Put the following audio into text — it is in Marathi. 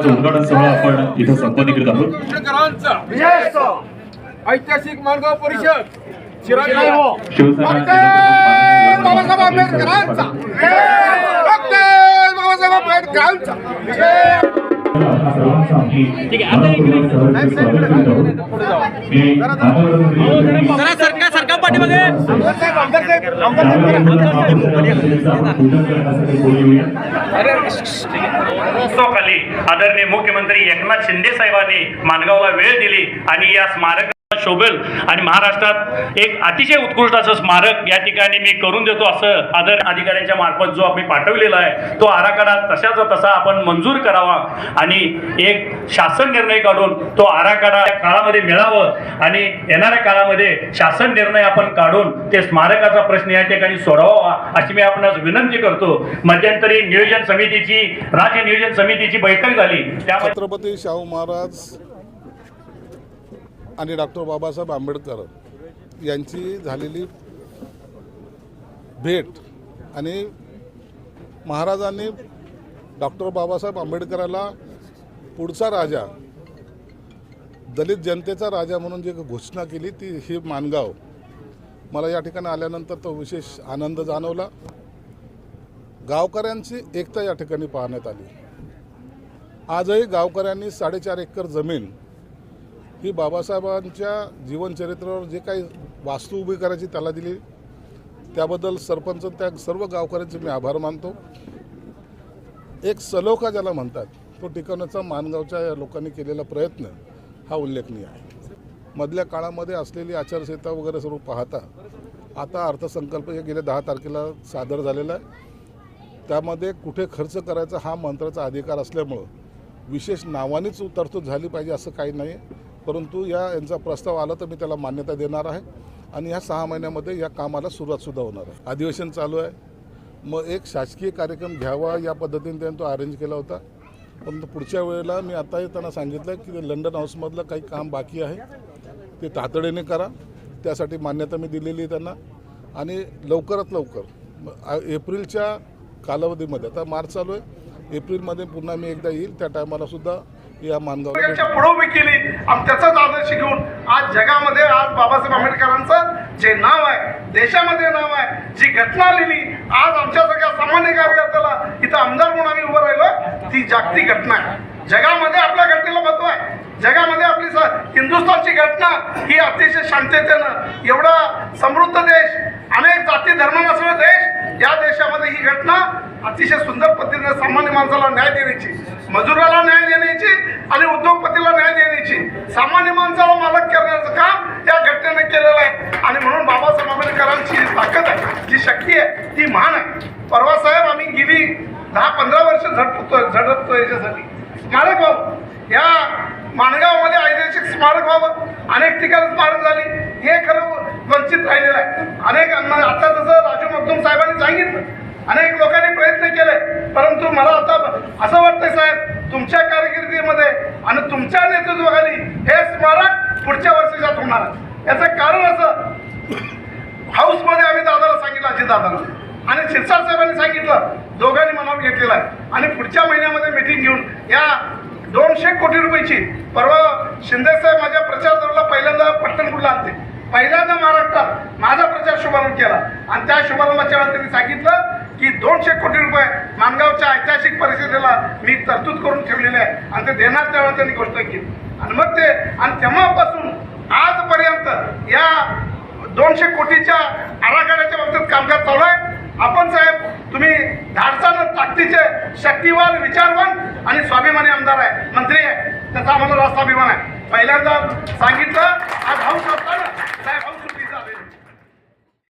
महामार्गाचा उद्घाटन सोहळा आपण इथं संपन्न करीत आहोत ऐतिहासिक मार्गाव परिषद बाबासाहेब आंबेडकरांचा बाबासाहेब आंबेडकरांचा सरकार सरकार पाठीमागे खाली आदरणीय मुख्यमंत्री एकनाथ शिंदे साहेबांनी माणगावला वेळ दिली आणि या स्मारक शोभेल आणि महाराष्ट्रात एक अतिशय उत्कृष्ट असं स्मारक या ठिकाणी मी करून देतो असं आदर अधिकाऱ्यांच्या मार्फत जो आम्ही पाठवलेला आहे तो आराखडा तशाचा तसा आपण मंजूर करावा आणि एक शासन निर्णय काढून तो आराखडा या काळामध्ये मिळावं आणि येणाऱ्या काळामध्ये शासन निर्णय आपण काढून ते स्मारकाचा प्रश्न या ठिकाणी सोडवावा अशी मी आपणास विनंती करतो. मध्यंतरी नियोजन समितीची राज्य नियोजन समितीची बैठक झाली. त्या छत्रपती शाहू महाराज आणि डॉक्टर बाबासाहेब आंबेडकर यांची झालेली भेट आणि महाराजांनी डॉक्टर बाबासाहेब आंबेडकराला पुढचा राजा दलित जनतेचा राजा म्हणून जी घोषणा केली ती ही मानगाव. मला या ठिकाणी आल्यानंतर तो विशेष आनंद जाणवला. गावकऱ्यांची एकता या ठिकाणी पाहण्यात आली. आजही गावकऱ्यांनी साडेचार एकर जमीन ही बाबासाहेबांच्या जीवनचरित्रावर जे काही वास्तू उभी करायची त्याला दिली. त्याबद्दल सरपंच त्या सर्व गावकऱ्यांचे मी आभार मानतो. एक सलोखा ज्याला म्हणतात तो टिकवण्याचा मानगावच्या या लोकांनी केलेला प्रयत्न हा उल्लेखनीय आहे. मधल्या काळामध्ये असलेली आचारसंहिता वगैरे सर्व पाहता आता अर्थसंकल्प हे गेल्या दहा तारखेला सादर झालेला आहे. त्यामध्ये कुठे खर्च करायचा हा मंत्राचा अधिकार असल्यामुळं विशेष नावानेच तरतूद झाली पाहिजे असं काही नाही परंतु या यांचा प्रस्ताव आला तर मी त्याला मान्यता देणार आहे. आणि ह्या सहा महिन्यामध्ये या कामाला सुरुवातसुद्धा होणार आहे. अधिवेशन चालू आहे. मग एक शासकीय कार्यक्रम घ्यावा या पद्धतीने त्यांनी तो अरेंज केला होता. परंतु पुढच्या वेळेला मी आताही त्यांना सांगितलं की लंडन हाऊसमधलं काही काम बाकी आहे. ते तातडीने करा. त्यासाठी मान्यता मी दिलेली आहे त्यांना. आणि लवकरात लवकर एप्रिलच्या कालावधीमध्ये आता मार्च चालू आहे. एप्रिलमध्ये पुन्हा मी एकदा येईल. त्या टायमालासुद्धा या मानगावला पुढे उभी केली. आणि त्याचाच आदर्श घेऊन आज जगामध्ये आज बाबासाहेब आंबेडकरांचं जे नाव आहे देशामध्ये नाव आहे जी घटना लिहिली आज आमच्या सगळ्या सामान्य कार्यकर्त्याला इथं आमदार म्हणून आम्ही उभं राहिलो ती जागतिक घटना आहे. जगामध्ये आपल्या घटनेला महत्त्व आहे. जगामध्ये आपली स- हिंदुस्थानची घटना ही अतिशय शांततेनं एवढा समृद्ध देश अनेक जाती धर्म नसलेला देश या देशामध्ये ही घटना अतिशय सुंदर पद्धतीने सामान्य माणसाला न्याय देण्याची मजुरा आणि उद्योगपतीला न्याय देण्याची. सामान्य माणसाला मालक करण्याचं काम या घटनेने केलेलं आहे. आणि म्हणून बाबासाहेब आंबेडकरांची ताकद आहे जी शक्ती आहे ती महान आहे. परवा साहेब आम्ही गेली दहा पंधरा वर्ष झटतो झटतो याच्यासाठी. स्मारक भाऊ या माणगावमध्ये ऐतिहासिक स्मारक व्हावं. अनेक ठिकाणी स्मारक झाली. हे खरं वंचित राहिलेलं आहे. अनेक आता जसं राजू मगदूम साहेबांनी सांगितलं अनेक लोकांनी प्रयत्न केले परंतु मला आता असं वाटतंय साहेब तुमच्या कारकिर्दीमध्ये आणि तुमच्या नेतृत्वाखाली हे स्मारक पुढच्या वर्षीच्यात होणार. याचं कारण असं हाऊसमध्ये आम्ही दादाला सांगितलं अजित दादाला आणि शिरसाट साहेबांनी सांगितलं दोघांनी मनावर घेतलेलं आहे. आणि पुढच्या महिन्यामध्ये मिटिंग घेऊन या दोनशे कोटी रुपयाची परवा शिंदे साहेब माझ्या प्रचार दौऱ्याला पहिल्यांदा पट्टणपूरला आणते? पहिल्यांदा महाराष्ट्रात माझा प्रचार शुभारंभ केला. आणि त्या शुभारंभाच्या वेळेला त्यांनी सांगितलं दोनशे कोटी रुपये मानगावच्या ऐतिहासिक परिस्थितीला मी तरतूद करून ठेवलेले आहे. आणि ते देणार त्यावेळेला त्यांनी गोष्ट केली. आणि मग ते आणि तेव्हापासून आजपर्यंत या दोनशे कोटीच्या आराखड्याच्या बाबतीत कामकाज चालू आहे. आपण साहेब तुम्ही धाडसानं ताकदीचे शक्तिवान विचारवान आणि स्वाभिमानी आमदार आहे. मंत्री आहे. त्याचा आम्हाला रास्त अभिमान आहे. पहिल्यांदा सांगितलं आज हाऊस असताना साहेब